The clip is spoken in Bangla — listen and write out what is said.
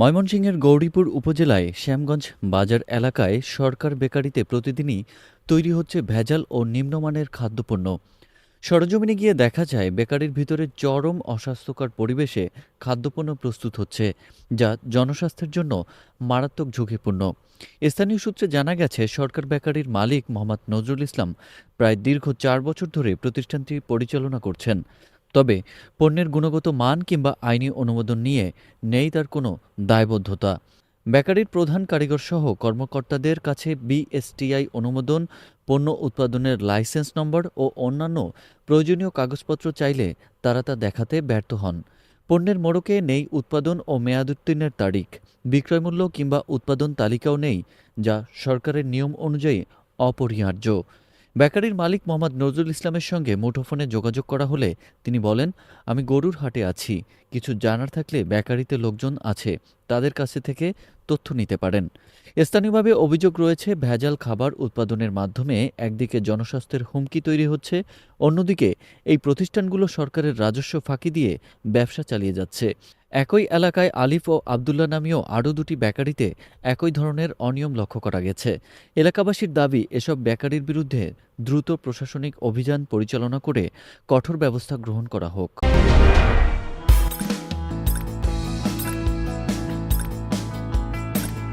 ময়মনসিংহের গৌরীপুর উপজেলায় শ্যামগঞ্জ বাজার এলাকায় সরকার বেকারিতে প্রতিদিনই তৈরি হচ্ছে ভেজাল ও নিম্নমানের খাদ্যপণ্য। সরজমিনে গিয়ে দেখা যায়, বেকারির ভিতরে চরম অস্বাস্থ্যকর পরিবেশে খাদ্যপণ্য প্রস্তুত হচ্ছে, যা জনস্বাস্থ্যের জন্য মারাত্মক ঝুঁকিপূর্ণ। স্থানীয় সূত্রে জানা গেছে, সরকার বেকারির মালিক মোহাম্মদ নজরুল ইসলাম প্রায় দীর্ঘ চার বছর ধরে প্রতিষ্ঠানটি পরিচালনা করছেন। তবে পণ্যের গুণগত মান কিংবা আইনি অনুমোদন নিয়ে নেই তার কোনো দায়বদ্ধতা। বেকারির প্রধান কারিগর সহ কর্মকর্তাদের কাছে বিএসটিআই অনুমোদন, পণ্য উৎপাদনের লাইসেন্স নম্বর ও অন্যান্য প্রয়োজনীয় কাগজপত্র চাইলে তারা তা দেখাতে ব্যর্থ হন। পণ্যের মোড়কে নেই উৎপাদন ও মেয়াদোত্তীর্ণের তারিখ বিক্রয়মূল্য কিংবা উৎপাদন তালিকাও নেই, যা সরকারের নিয়ম অনুযায়ী অপরিহার্য। বেকারির মালিক মোহাম্মদ নজরুল ইসলামের সঙ্গে মুঠোফোনে যোগাযোগ করা হলে তিনি বলেন, আমি গরুর হাটে আছি। কিছু জানার থাকলে বেকারিতে লোকজন আছে। তাদের কাছে থেকে তথ্য নিতে পারেন। স্থানীয়ভাবে অভিযোগ রয়েছে, ভেজাল খাবার উৎপাদনের মাধ্যমে একদিকে জনস্বাস্থ্যের হুমকি তৈরি হচ্ছে, অন্যদিকে এই প্রতিষ্ঠানগুলো সরকারের রাজস্ব ফাঁকি দিয়ে ব্যবসা চালিয়ে যাচ্ছে। একই এলাকায় আলিফ ও আবদুল্লাহ নামীয় আরও দুটি বেকারিতে একই ধরনের অনিয়ম লক্ষ্য করা গেছে। এলাকাবাসীর দাবি, এসব বেকারির বিরুদ্ধে দ্রুত প্রশাসনিক অভিযান পরিচালনা করে কঠোর ব্যবস্থা গ্রহণ করা হোক।